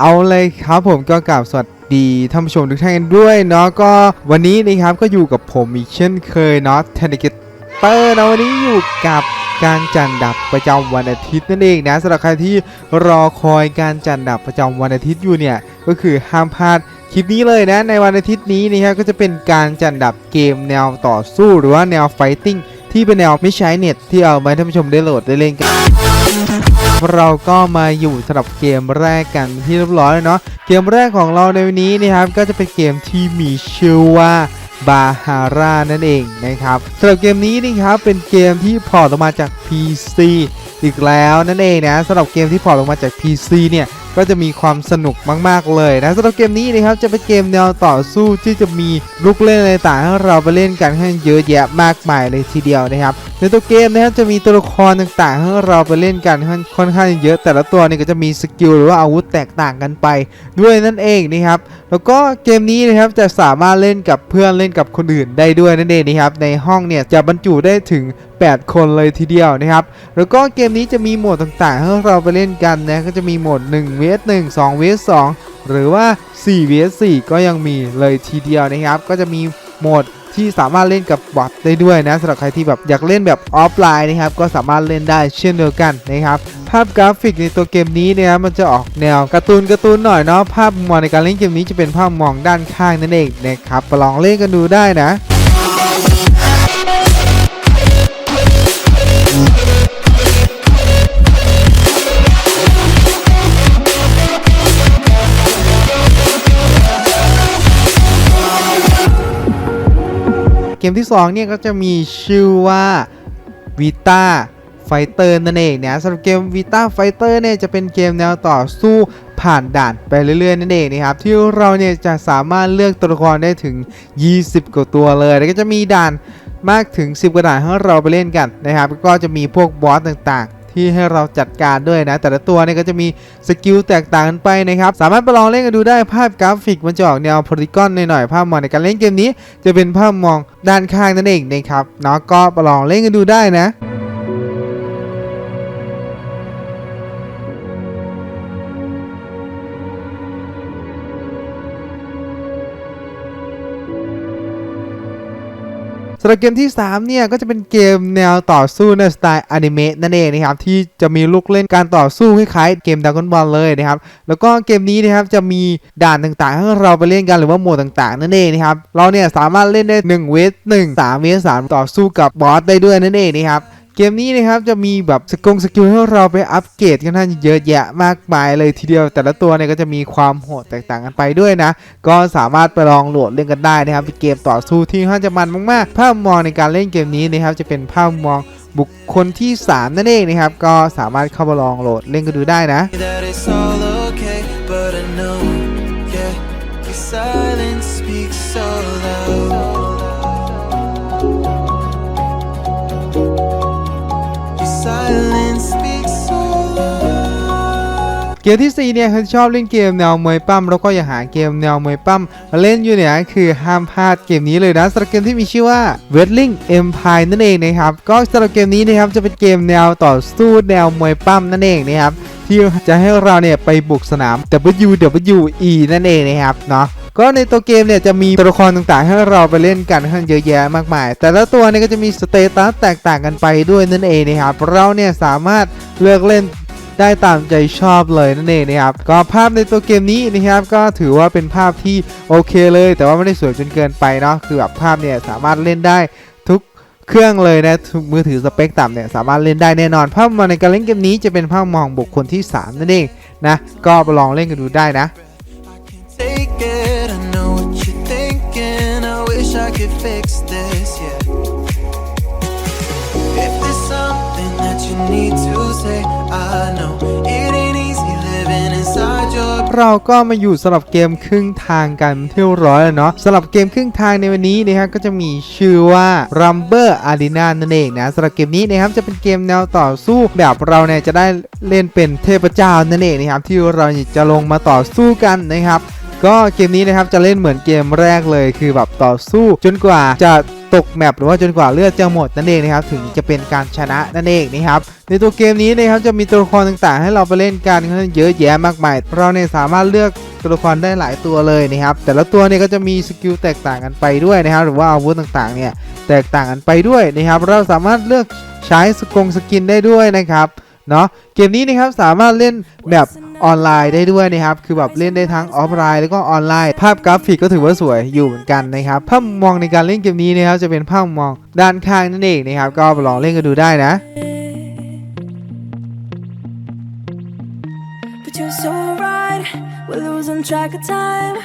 เอาเลยครับผมก็กล่าวสวัสดีท่านผู้ชมทุกท่านกันด้วยเนาะก็วันนี้นะครับก็อยู่กับผมอีกเช่นเคยเนาะเทนนิเกเตอร์นะวันนี้อยู่กับการจันดับประจำวันอาทิตย์นั่นเองนะสำหรับใครที่รอคอยการจันดับประจำวันอาทิตย์อยู่เนี่ยก็คือห้ามพลาดคลิปนี้เลยนะในวันอาทิตย์นี้นะครับก็จะเป็นการจันดับเกมแนวต่อสู้หรือว่าแนวไฟติ้งที่เป็นแนวไม่ใช้เน็ตที่เอามาให้ท่านผู้ชมได้โหลดได้เล่นกัน เราก็มาอยู่สำหรับเกมแรกกันที่เรียบร้อยเลยเนาะเกมแรกของเราในวันนี้นะครับก็จะเป็นเกมที่มีชื่อว่าบาฮาร่านั่นเองนะครับสำหรับเกมนี้นะครับเป็นเกมที่พอร์ตออกมาจาก PC อีกแล้วนั่นเองนะสำหรับเกมที่พอร์ตออกมาจาก PC เนี่ย ก็จะมีความสนุกมาก ๆ เลยนะสำหรับเกมนี้นะครับจะเป็นเกมแนวต่อสู้ที่จะมีลูกเล่นอะไรต่างๆให้เราไปเล่นกันให้เยอะแยะมากมายเลยทีเดียวนะครับในตัวเกมนะครับจะมีตัวละครต่างๆให้เราไปเล่นกันค่อนข้างเยอะ แต่ละตัวนี่ก็จะมีสกิลหรือว่าอาวุธแตกต่างกันไป ด้วยนั่นเองนะครับแล้วก็เกมนี้นะครับจะสามารถเล่นกับเพื่อนเล่นกับคนอื่นได้ด้วยนั่นเองนะครับในห้องเนี่ยจะบรรจุได้ถึง 8 คนเลยทีเดียวนะครับแล้วก็เกมนี้จะมีโหมดต่างๆให้เราไปเล่นกันนะก็จะมีโหมด1 vs 1 2 vs 2หรือว่า4 vs 4ก็ยังมีเลยทีเดียวนะครับ ก็จะมีโหมดที่สามารถเล่นกับบอทได้ด้วยนะสำหรับใครที่แบบอยากเล่นแบบออฟไลน์นะครับ ก็สามารถเล่นได้เช่นเดียวกันนะครับภาพกราฟิกในตัวเกมนี้นะครับมันจะออกแนวการ์ตูนการ์ตูนหน่อยเนาะภาพมุมมองในการเล่นเกมนี้จะเป็นภาพมองด้านข้างนั่นเองนะครับไปลองเล่นกันดูได้นะ มที่2เนี่ยก็จะมีชื่อว่า Vita Fighter นั่นเองนะสำหรับเกม Vita Fighter เนี่ยจะเป็นเกมแนวต่อสู้ผ่านด่านไปเรื่อยๆนั่นเองนะครับที่เราเนี่ยจะสามารถเลือกตัวละครได้ถึง 20 กว่าตัวเลย แล้วก็จะมีด่านมากถึง 10 กว่าด่านให้เราไปเล่นกันนะครับ ก็จะมีพวกบอสต่างๆ ที่ให้เราจัดการด้วยนะ แต่ละตัวเนี่ยก็จะมีสกิลแตกต่างกันไปนะครับ สามารถไปลองเล่นกันดูได้ภาพกราฟิกมันจะออกแนวโพลีกอนหน่อยๆภาพมองในการเล่นเกมนี้ จะเป็นภาพมองด้านข้างนั่นเองนะครับเนาะก็ไปลองเล่นกันดูได้นะ สำหรับเกมที่ 3 เนี่ย ก็จะเป็นเกมแนวต่อสู้ในสไตล์อนิเมะนั่นเองนะครับ ที่จะมีลูกเล่นการต่อสู้คล้ายๆเกมด r a ก้อนบอลเลยนะครับ แล้วก็เกมนี้นะครับจะมีด่านต่างๆ ให้เราไปเล่นกันหรือว่าโหมดต่างๆ นั่นเองนะครับ เราเนี่ยสามารถเล่นได้1เวท1 3เวท3ต่อสู้กับบอสได้ด้วยนั่นเองนะครับ เกมนี้นะครับจะมีแบบสกงสกิลให้เราไปอัปเกรดกันท่านเยอะแยะมากมายเลยทีเดียว แต่ละตัวเนี่ยก็จะมีความโหดแตกต่างกันไปด้วยนะ ก็สามารถไปลองโหลดเล่นกันได้นะครับเป็นเกมต่อสู้ที่ค่อนจะมันมากๆ ภาพมองในการเล่นเกมนี้นะครับจะเป็นภาพมองบุคคลที่ 3 นั่นเองนะครับ ก็สามารถเข้ามาลองโหลดเล่นกันดูได้นะ มที่4เนี่ยคือชอบเล่นเกมแนวมวยปั้มแล้วก็อยากหาเกมแนวมวยปั้มมาเล่นอยู่เนี่ยคือห้ามพลาดเกมนี้เลยนะสำหรับเกมที่มีชื่อว่า Wrestling Empire นั่นเองนะครับก็สำหรับเกมนี้นะครับจะเป็นเกมแนวต่อสู้แนวมวยปั้มนั่นเองนะครับที่จะให้เราเนี่ยไปบุกสนาม WWE นั่นเองนะครับเนาะก็ในตัวเกมเนี่ยจะมีตัวละครต่างๆ ให้เราไปเล่นกันค่อนข้างเยอะแยะมากมาย แต่ละตัวเนี่ยก็จะมีสเตตัสแตกต่างกันไปด้วยนั่นเองนะครับเราเนี่ยสามารถเลือกเล่น ได้ตามใจชอบเลยนั่นเองนะครับก็ภาพในตัวเกมนี้นะครับก็ถือว่าเป็นภาพที่โอเคเลย แต่ว่าไม่ได้สวยจนเกินไปเนาะคือแบบภาพเนี่ยสามารถเล่นได้ทุกเครื่องเลยนะทุกมือถือสเปคต่ำเนี่ยสามารถเล่นได้แน่นอน ภาพมองในการเล่นเกมนี้จะเป็นภาพมองบุคคลที่สามนั่นเองนะก็ไปลองเล่นกันดูได้นะ I could fix this, yeah. If there's something that you need to say, เราก็มาอยู่สำหรับเกมครึ่งทางกันเที่ยวร้อยแล้วเนาะสำหรับเกมครึ่งทางในวันนี้นะครับก็จะมีชื่อว่า Rumble Arena นั่นเองนะสำหรับเกมนี้นะครับจะเป็นเกมแนวต่อสู้แบบเราเนี่ยจะได้เล่นเป็นเทพเจ้านั่นเองนะครับที่เราจะลงมาต่อสู้กันนะครับก็เกมนี้นะครับจะเล่นเหมือนเกมแรกเลยคือแบบต่อสู้ จนกว่าจะ ตกแมปหรือว่าจนกว่าเลือดจะหมดนั่นเองนะครับถึงจะเป็นการชนะนั่นเองนะครับในตัวเกมนี้นะครับจะมีตัวละครต่างๆ ให้เราไปเล่นกันค่อนข้างเยอะแยะมากมายเราเนี่ยสามารถเลือกตัวละครได้หลายตัวเลยนะครับแต่ละตัวเนี่ยก็จะมีสกิลแตกต่างกันไปด้วยนะครับหรือว่าอาวุธต่างๆเนี่ยแตกต่างกันไปด้วยนะครับเราสามารถเลือกใช้สกงสกินได้ด้วยนะครับ เนาะเกมนี้นะครับสามารถเล่นแบบออนไลน์ได้ด้วยนะครับ คือแบบเล่นได้ทั้งออฟไลน์แล้วก็ออนไลน์ ภาพกราฟิกก็ถือว่าสวยอยู่เหมือนกันนะครับภาพมุมมองในการเล่นเกมนี้นะครับจะเป็นภาพมุมมองด้านข้างนั่นเองนะครับก็ไปลองเล่นกันดูได้นะ But you're so right, we're losing track of time.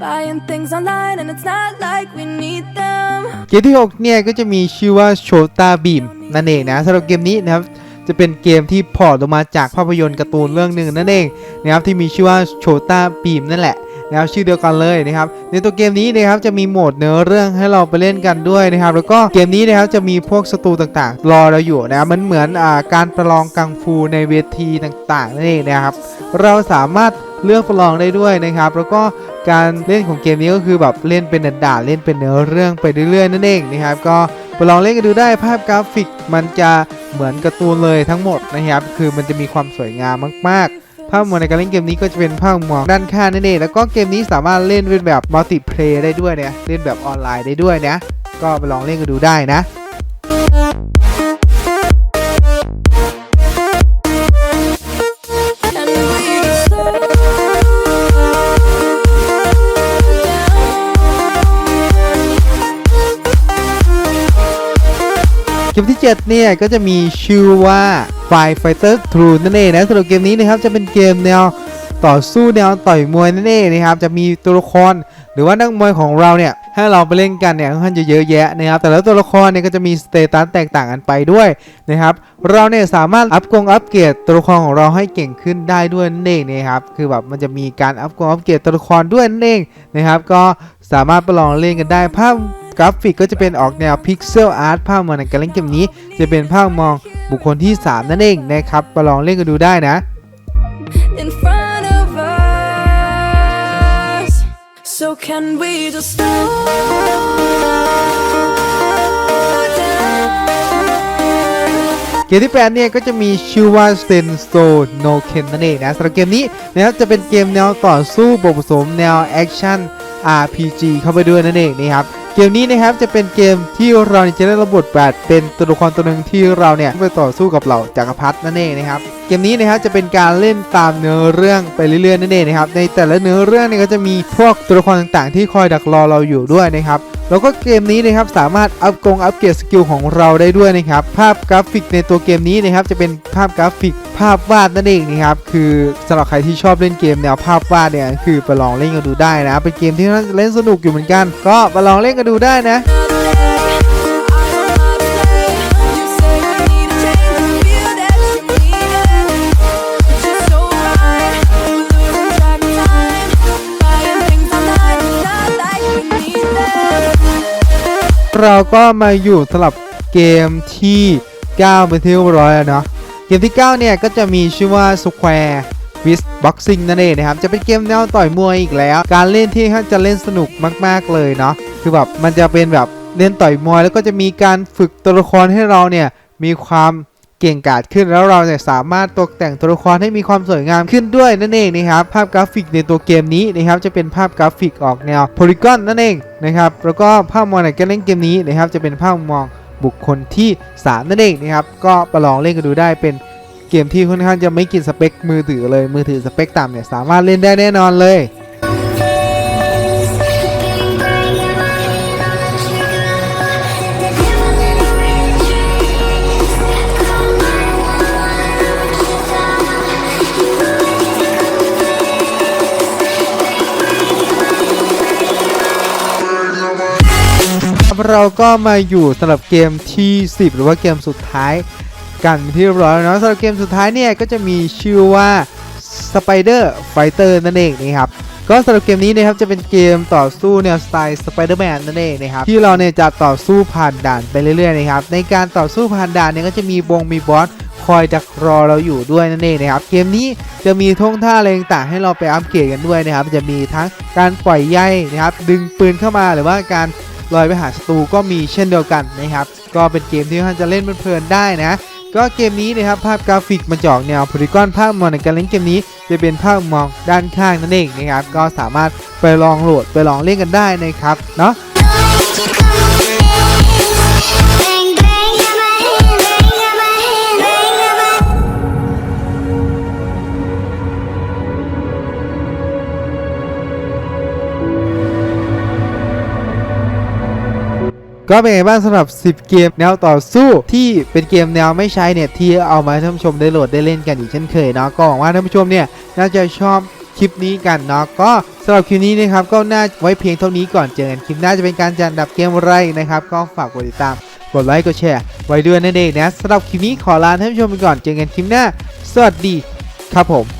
Buying things online, and it's not like we need them. เกมที่ 6 เนี่ย ก็จะมีชื่อว่าโชตาบีมนั่นเองนะสำหรับเกมนี้นะครับ จะเป็นเกมที่พอร์ตออกมาจากภาพยนตร์การ์ตูนเรื่องหนึ่งนั่นเองนะครับที่มีชื่อว่าโชตาบีมนั่นแหละนะครับชื่อเดียวกันเลยนะครับในตัวเกมนี้นะครับจะมีโหมดเนื้อเรื่องให้เราไปเล่นกันด้วยนะครับแล้วก็เกมนี้นะครับจะมีพวกศัตรูต่างๆ รอเราอยู่นะครับมันเหมือนอการประลองกังฟูในเวทีต่างๆนั่นเองนะครับเราสามารถเลือกประลองได้ด้วยนะครับ แล้วก็การเล่นของเกมนี้ก็คือแบบเล่นเป็นด่านเล่นเป็นเนื้อเรื่องไปเรื่อยๆนั่นเองนะครับก็ ไปลองเล่นกันดูได้ภาพกราฟิกมันจะเหมือนการ์ตูนเลยทั้งหมดนะครับ คือมันจะมีความสวยงามมากๆ ภาพมุมมองในการเล่นเกมนี้ก็จะเป็นภาพมุมมองด้านข้างนั่นเองแล้วก็เกมนี้สามารถเล่นเป็นแบบมัลติเพลย์ได้ด้วยเนี่ยเล่นแบบออนไลน์ได้ด้วยนะก็ไปลองเล่นกันดูได้นะ เกมที่ 7 เนี่ย ก็จะมีชื่อว่า Fire Fighter True นั่นเองนะสำหรับเกมนี้นะครับจะเป็นเกมแนวต่อสู้แนวต่อยมวยนั่นเองนะครับจะมีตัวละครหรือว่านักมวยของเราเนี่ยให้เราไปเล่นกันเนี่ยค่อนข้างจะเยอะแยะนะครับแต่และตัวละครเนี่ยก็จะมีสเตตัสแตกต่างกันไปด้วยนะครับเราเนี่ยสามารถอัพกงอัพเกรดตัวละครของเราให้เก่งขึ้นได้ด้วยนั่นเองนะครับคือแบบมันจะมีการอัพกงอัพเกรดตัวละครด้วยนั่นเองนะครับก็สามารถไปลองเล่นกันได้ภาพ กราฟิกก็จะเป็นออกแนวพิกเซลอาร์ตภาพมองในการเล่นเกมนี้ จะเป็นภาพมองบุคคลที่ 3 นั่นเองนะครับมาลองเล่นกันดูได้นะ in front of us. So can we just slow down? เกมที่8เนี่ยก็จะมีชื่อว่า s t e n s t o No Ken นั่นเองนะสำหรับเกมนี้นะครับจะเป็นเกมแนวต่อสู้บวกผสมแนวแอคชั่น RPG เข้าไปด้วยนั่นเองนะครับ เกมนี้นะครับจะเป็นเกมที่เราจะได้รับบทบาทเป็นตัวละครตัวหนึ่งที่เราเนี่ยไปต่อสู้กับเหล่าจักรพรรดินั่นเองนะครับเกมนี้นะครับจะเป็นการเล่นตามเนื้อเรื่องไปเรื่อยๆนั่นเองนะครับในแต่ละเนื้อเรื่องเนี่ยก็จะมีพวกตัวละครต่างๆ ที่คอยดักรอเราอยู่ด้วยนะครับแล้วก็เกมนี้นะครับสามารถอัพกงอัพเกรดสกิลของเราได้ด้วยนะครับภาพกราฟิกในตัวเกมนี้นะครับจะเป็นภาพกราฟิก ภาพวาดนั่นเองนะครับคือสำหรับใครที่ชอบเล่นเกมแนวภาพวาดเนี่ยคือไปลองเล่นกันดูได้นะ เป็นเกมที่น่าจะเล่นสนุกอยู่เหมือนกัน ก็ไปลองเล่นกันดูได้นะเราก็มาอยู่สำหรับเกมที่9เป็นที่เรียบร้อยแล้วเนาะ เกมที่ 9 เนี่ย ก็จะมีชื่อว่า Square w i s Boxing นั่นเองนะครับ จะเป็นเกมแนวต่อยมวยอีกแล้ว การเล่นที่จะเล่นสนุกมาก ๆ เลยเนาะคือแบบมันจะเป็นแบบเล่นต่อยมวย แล้วก็จะมีการฝึกตัวละครให้เราเนี่ยมีความเก่งกาจขึ้นแล้วเราเนี่ยสามารถตกแต่งตัวละครให้มีความสวยงามขึ้นด้วยนั่นเองนะครับภาพกราฟิกในตัวเกมนี้นะครับจะเป็นภาพกราฟิกออกแนวโพลีกอนนั่นเองนะครับแล้วก็ภาพมองในการเล่นเกมนี้นะครับจะเป็นภาพมองบุคคลที่ 3 นั่นเองนะครับก็ประลองเล่นกันดูได้เป็น เกมที่ค่อนข้างจะไม่กินสเปคมือถือเลยมือถือสเปคต่ำเนี่ยสามารถเล่นได้แน่นอนเลยเราก็มาอยู่สำหรับเกมที่ 10 หรือว่าเกมสุดท้าย กันเป็นที่เรียบร้อยแล้วนะสำหรับเกมสุดท้ายเนี่ยก็จะมีชื่อว่า Spider Fighter นั่นเองนะครับก็สำหรับเกมนี้นะครับจะเป็นเกมต่อสู้แนวสไตล์ Spider-Man นั่นเองนะครับที่เราเนี่ยจะต่อสู้ผ่านด่านไปเรื่อยๆนะครับในการต่อสู้ผ่านด่านเนี่ยก็จะมีบงมีบอสคอยดักรอเราอยู่ด้วยนั่นเองนะครับเกมนี้จะมีท่งท่าอะไรต่างๆให้เราไปอัปเกรดกันด้วยนะครับจะมีทั้งการปล่อยใยนะครับดึงปืนเข้ามาหรือว่าการลอยไปหาศัตรูก็มีเช่นเดียวกันนะครับก็เป็นเกมที่ท่านจะเล่นเพลินได้นะ ก็เกมนี้นะครับภาพกราฟิกมันจอกแนวโพลิกอนภาพมองในการเล่นเกมนี้ จะเป็นภาพมองด้านข้างนั่นเองนะครับก็สามารถไปลองโหลดไปลองเล่นกันได้นะครับเนาะ ก็เป็นไงบ้างสำหรับ 10 เกมแนวต่อสู้ที่เป็นเกมแนวไม่ใช้เนี่ยที่เอามาให้ท่านผู้ชมได้โหลดได้เล่นกันอีกเช่นเคยเนาะก็หวังว่าท่านผู้ชมเนี่ยน่าจะชอบคลิปนี้กันเนาะก็สำหรับคลิปนี้นะครับก็น่าไว้เพียงเท่านี้ก่อนเจอกันคลิปหน้าจะเป็นการจัดอันดับเกมอะไรนะครับก็ฝากกดติดตามกดไลค์กดแชร์ไว้ด้วยนั่นเองนะสำหรับคลิปนี้ขอลาท่านผู้ชมไปก่อนเจอกันคลิปหน้า สวัสดีครับผม